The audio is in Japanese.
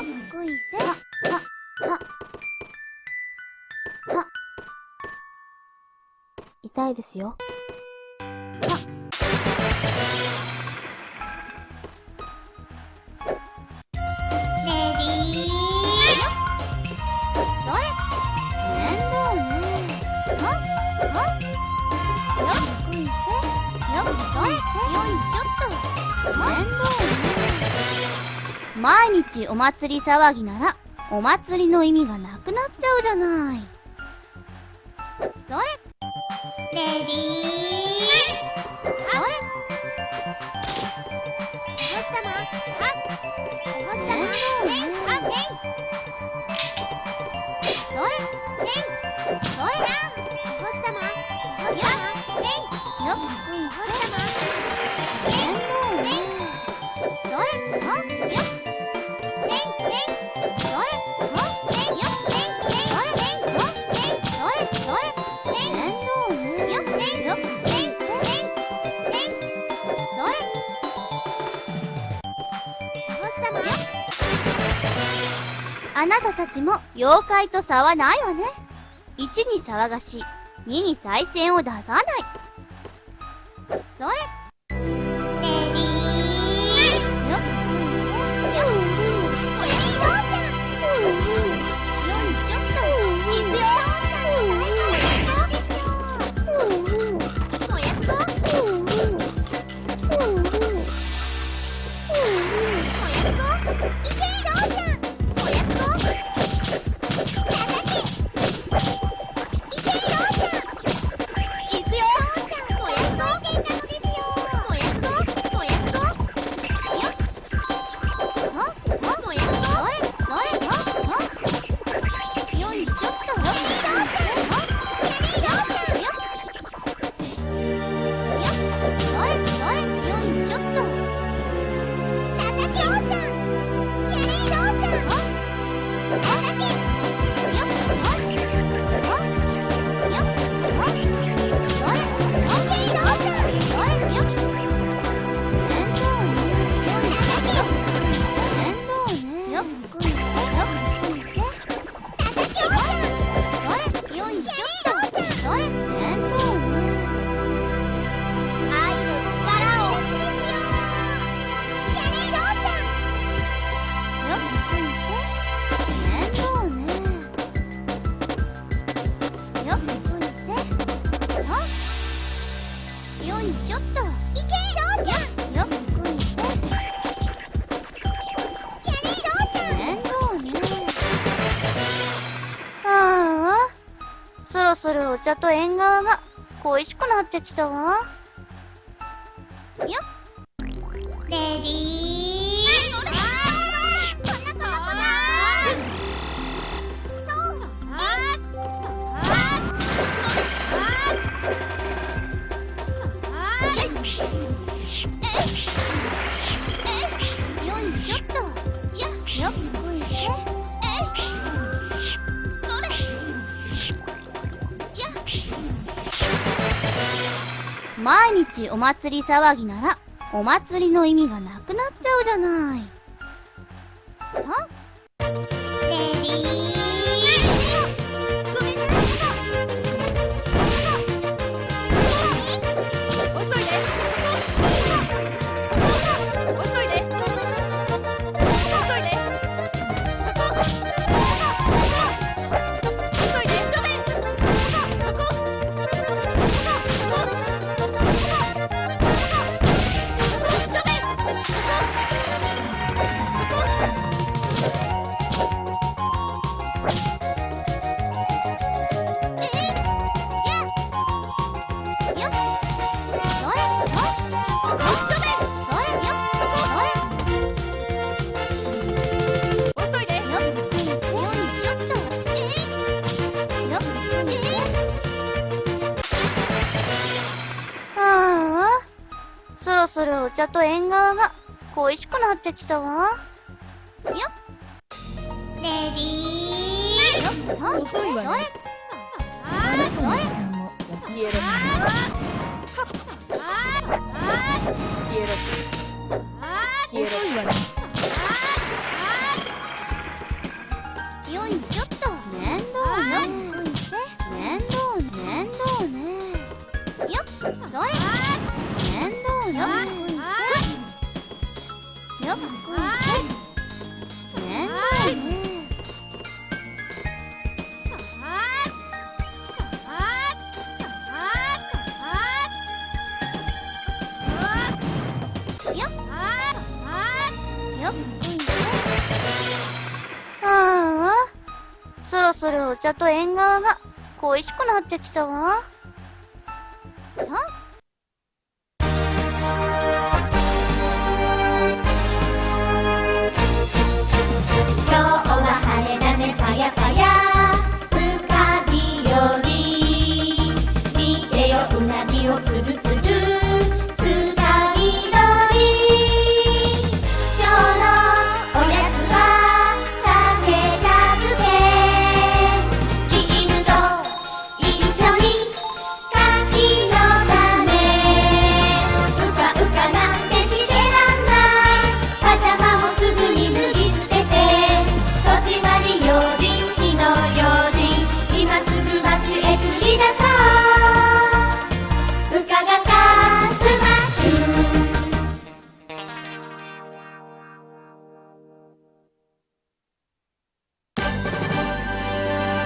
っこいせはは痛いですよ。よいしょっと。面倒毎日お祭り騒ぎならお祭りの意味がなくなっちゃうじゃない。それ。レディーあなたたちも妖怪と差はないわね。1に騒がし、2に再戦を出さない。それするお茶と縁側が恋しくなってきたわ。よっ。レディー。毎日お祭り騒ぎならお祭りの意味がなくなっちゃうじゃない。は？レディーするお茶と縁側が恋しくなってきたわ。よレディー。それ。それ。するお茶と縁側が恋しくなってきたわ。Natal.